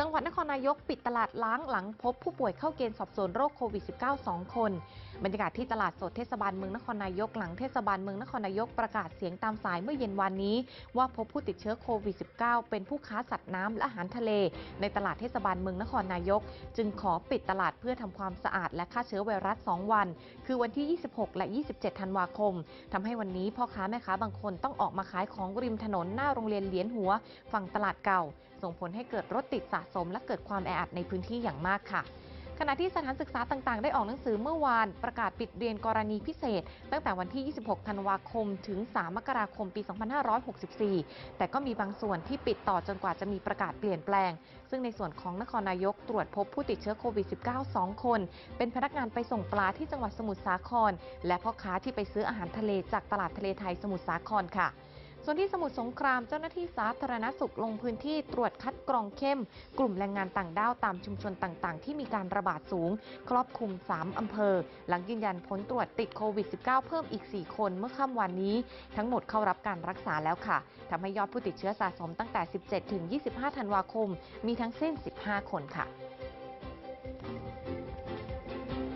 จังหวัดนครนายกปิดตลาดล้างหลังพบผู้ป่วยเข้าเกณฑ์สอบสวนโรคโควิด -19 2 คน บรรยากาศที่ตลาดสดเทศบาลเมืองนครนายกหลังเทศบาลเมืองนครนายกประกาศเสียงตามสายเมื่อเย็นวานนี้ ว่าพบผู้ติดเชื้อโควิด -19 เป็นผู้ค้าสัตว์น้ำและอาหารทะเล ในตลาดเทศบาลเมืองนครนายก จึงขอปิดตลาดเพื่อทำความสะอาดและฆ่าเชื้อไวรัส 2 วัน คือวันที่ 26 และ 27 ธันวาคมทำให้วันนี้พ่อค้าแม่ค้าบางคนต้องออกมาขายของริมถนนหน้าโรงเรียนเหลียนหัว ฝั่งตลาดเก่าส่งผลให้เกิดรถติดสะสม และเกิดความแออัดในพื้นที่อย่างมากค่ะ ขณะที่สถานศึกษาต่างๆ ได้ออกหนังสือเมื่อวานประกาศปิดเรียนกรณีพิเศษ ตั้งแต่วันที่ 26 ธันวาคม ถึง 3 มกราคม ปี 2564 แต่ก็มีบางส่วนที่ปิดต่อจนกว่าจะมีประกาศเปลี่ยนแปลง ซึ่งในส่วนของนครนายกตรวจพบผู้ติดเชื้อโควิด -19 2 คน เป็นพนักงานไปส่งปลาที่จังหวัดสมุทรสาคร และพ่อค้าที่ไปซื้ออาหารทะเลจากตลาดทะเลไทยสมุทรสาครค่ะ ส่วนที่สมุทรสงครามเจ้าหน้าที่สาธารณสุขลงพื้นที่ตรวจคัดกรองเข้ม กลุ่มแรงงานต่างด้าวตามชุมชนต่างๆ ที่มีการระบาดสูง ครอบคลุม 3 อำเภอ หลังยืนยันผลตรวจติดโควิด -19 เพิ่มอีก 4 คนเมื่อค่ำวันนี้ ทั้งหมดเข้ารับการรักษาแล้วค่ะทำให้ยอดผู้ติดเชื้อสะสมตั้งแต่ 17 ถึง 25 ธันวาคม มีทั้งสิ้น 15 คนค่ะ